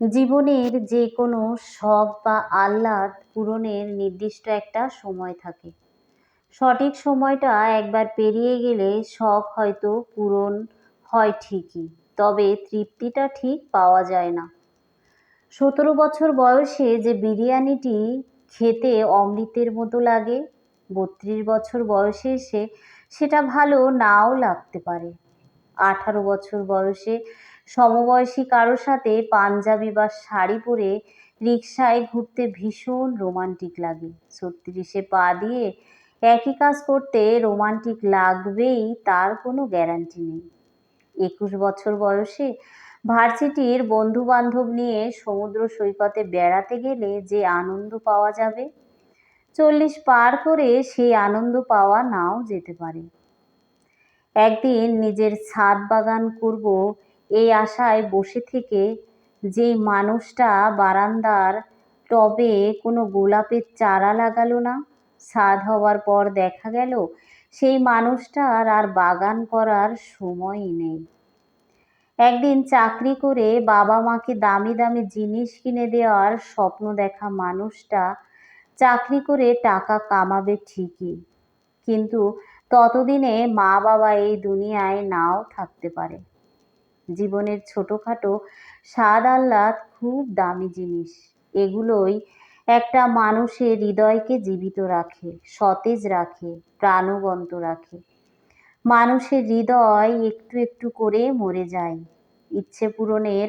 জীবনের যে কোনো শখ বা আহ্লাদ পূরণের নির্দিষ্ট একটা সময় থাকে। সঠিক সময়টা একবার পেরিয়ে গেলে শখ হয়তো পূরণ হয় ঠিকই, তবে তৃপ্তিটা ঠিক পাওয়া যায় না। সতেরো বছর বয়সে যে বিরিয়ানিটি খেতে অমৃতের মতো লাগে, বত্রিশ বছর বয়সে এসে সেটা ভালো নাও লাগতে পারে। আঠারো বছর বয়সে সমবয়সী কারোর সাথে পাঞ্জাবি বা শাড়ি পরে রিক্সায় ঘুরতে ভীষণ রোমান্টিক লাগে। ছত্রিশে পা দিয়ে একই কাজ করতে রোমান্টিক লাগবেই, তার কোনো গ্যারান্টি নেই। একুশ বছর বয়সে ভার্সিটির বন্ধু বান্ধব নিয়ে সমুদ্র সৈকতে বেড়াতে গেলে যে আনন্দ পাওয়া যাবে, চল্লিশ পার করে সেই আনন্দ পাওয়া নাও যেতে পারে। একদিন নিজের ছাদ বাগান করব এই আশায় বসে থেকে যেই মানুষটা বারান্দার টবে কোনো গোলাপের চারা লাগালো না ছাদ হওয়ার পর দেখা গেল সেই মানুষটার আর বাগান করার সময়ই নেই। একদিন চাকরি করে বাবা মাকে দামি দামি জিনিস কিনে দেওয়ার স্বপ্ন দেখা মানুষটা চাকরি করে টাকা কামাবে ঠিকই, কিন্তু ততদিনে মা বাবা এই দুনিয়ায় নাও থাকতে পারে। জীবনের ছোটোখাটো স্বাদ আহ্লাদ, খুব দামি জিনিস। এগুলোই একটা মানুষের হৃদয়কে জীবিত রাখে, সতেজ রাখে, প্রাণবন্ত রাখে। মানুষের হৃদয় একটু একটু করে মরে যায়, ইচ্ছে পূরণের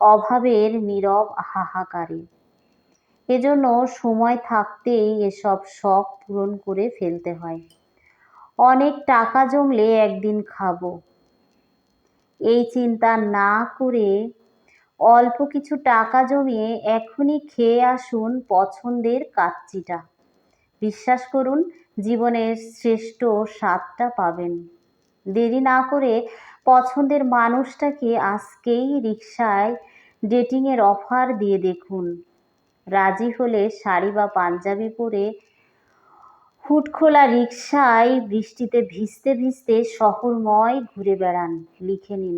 অভাবের নীরব হাহাকারে। এজন্য সময় থাকতেই এসব শখ পূরণ করে ফেলতে হয়। অনেক টাকা জমলে একদিন খাব এই চিন্তা না করে অল্প কিছু টাকা জমিয়ে এখনই খেয়ে আসুন পছন্দের কাচ্চিটা। বিশ্বাস করুন, জীবনের শ্রেষ্ঠ স্বাদটা পাবেন। দেরি না করে পছন্দের মানুষটাকে আজকেই রিক্সায় ডেটিংয়ের অফার দিয়ে দেখুন। রাজি হলে শাড়ি বা পাঞ্জাবি পরে হুটখোলা রিক্সায় বৃষ্টিতে ভিজতে ভিজতে শহরময় ঘুরে বেড়ান, লিখে নিন।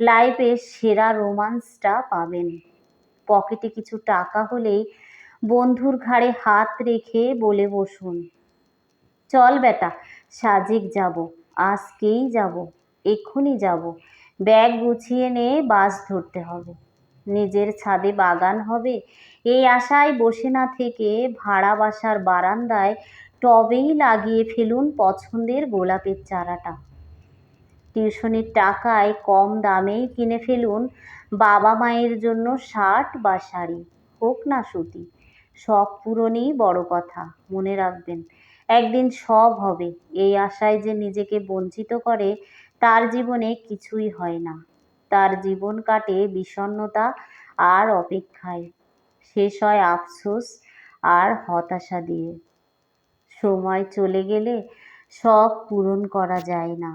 লাইফের সেরা রোমান্সটা পাবেন। পকেটে কিছু টাকা হলেই বন্ধুর ঘাড়ে হাত রেখে বলে বসুন, চল বেটা, সাজেক যাব, আজকেই যাব, এক্ষুনি যাব। ব্যাগ গুছিয়ে নিয়ে বাস ধরতে হবে। নিজের ছাদে বাগান হবে। এই আশায় বসে না থেকে ভাড়া বাসার বারান্দায় টবেই লাগিয়ে ফেলুন পছন্দের গোলাপের চারাটা। টিউশনির টাকায় কম দামেই কিনে ফেলুন বাবা মায়ের জন্য শার্ট বা শাড়ি, হোক না সুতি, সব পূরণই বড় কথা, মনে রাখবেন। একদিন সব হবে, এই আশায় যে নিজেকে বঞ্চিত করে, তার জীবনে কিছুই হয় না। তার জীবন কাটে বিষণ্নতা আর অপেক্ষায়। শেষ হয় আফসোস আর হতাশা দিয়ে। সময় চলে গেলে সব পূরণ করা যায় না।